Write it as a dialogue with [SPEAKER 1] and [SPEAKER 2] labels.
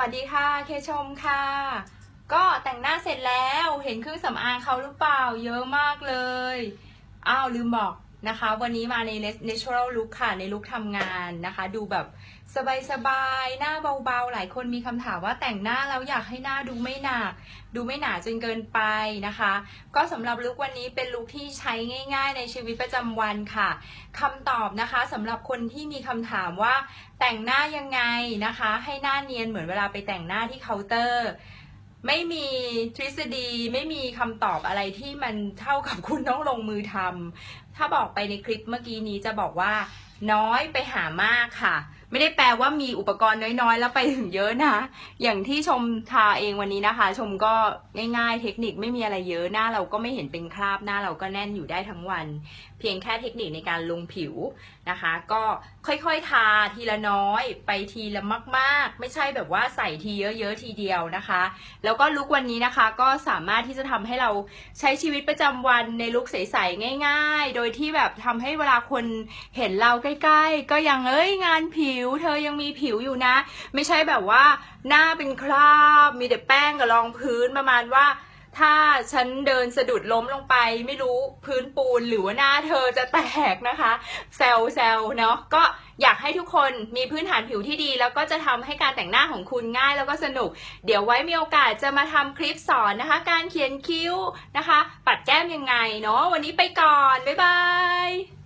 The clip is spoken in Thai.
[SPEAKER 1] วัสดีค่ะ เคชมค่ะ ก็แต่งหน้าเสร็จแล้ว เห็นเครื่องสำอางเขาหรือเปล่า เยอะมากเลย อ้าวลืมบอก นะคะ วันนี้มาใน natural look ค่ะ ในลุคทำงานนะคะ ดูแบบสบายๆ หน้าเบาๆ หลายคนมีคำถามว่าแต่งหน้าแล้วอยากให้หน้าดูไม่หนัก ดูไม่หนาจนเกินไปนะคะ ก็สำหรับลุควันนี้เป็นลุคที่ใช้ง่าย ๆ ในชีวิตประจำวันค่ะคำตอบนะคะสำหรับคนที่มีคำถามว่าแต่งหน้ายังไงนะคะ ให้หน้าเนียนเหมือนเวลาไปแต่งหน้าที่เคาน์เตอร์ไม่มีทฤษฎีไม่มีคำตอบอะไรที่มันเท่ากับคุณต้องลงมือทำถ้าบอกไปในคลิปเมื่อกี้นี้จะบอกว่าน้อยไปหามากค่ะ ไม่ได้แปลว่ามีอุปกรณ์น้อยๆ แล้วไปถึงเยอะนะ อย่างที่ชมทาเองวันนี้นะคะ ชมก็ง่ายๆ เทคนิคไม่มีอะไรเยอะหน้าเราก็ไม่เห็นเป็นคราบหน้าเราก็แน่นอยู่ได้ทั้งวัน เพียงแค่เทคนิคในการลงผิวนะคะ ก็ค่อยๆทาทีละน้อย ไปทีละมาก ๆ ไม่ใช่แบบว่าใส่ทีเยอะๆทีเดียวนะคะ แล้วก็ลุควันนี้นะคะก็สามารถที่จะทำให้เราใช้ชีวิตประจำวันในลุคใสๆง่ายๆโดยที่แบบทำให้เวลาคนเห็นเราใกล้ ๆ ก็ยังเอ้ยงานผิว เธอยังมีผิวอยู่นะ ไม่ใช่แบบว่าหน้าเป็นคราบ มีแต่แป้งกับรองพื้นประมาณว่าถ้าฉันเดินสะดุดล้มลงไป ไม่รู้พื้นปูนหรือว่าหน้าเธอจะแตกนะคะ แซลแซลเนาะก็ อยากให้ทุกคนมีพื้นฐานผิวที่ดี แล้วก็จะทำให้การแต่งหน้าของคุณง่ายแล้วก็สนุก เดี๋ยวไว้มีโอกาสจะมาทำคลิปสอนนะคะ การเขียนคิ้วนะคะ ปัดแก้มยังไงเนาะวันนี้ไปก่อน บ๊ายบาย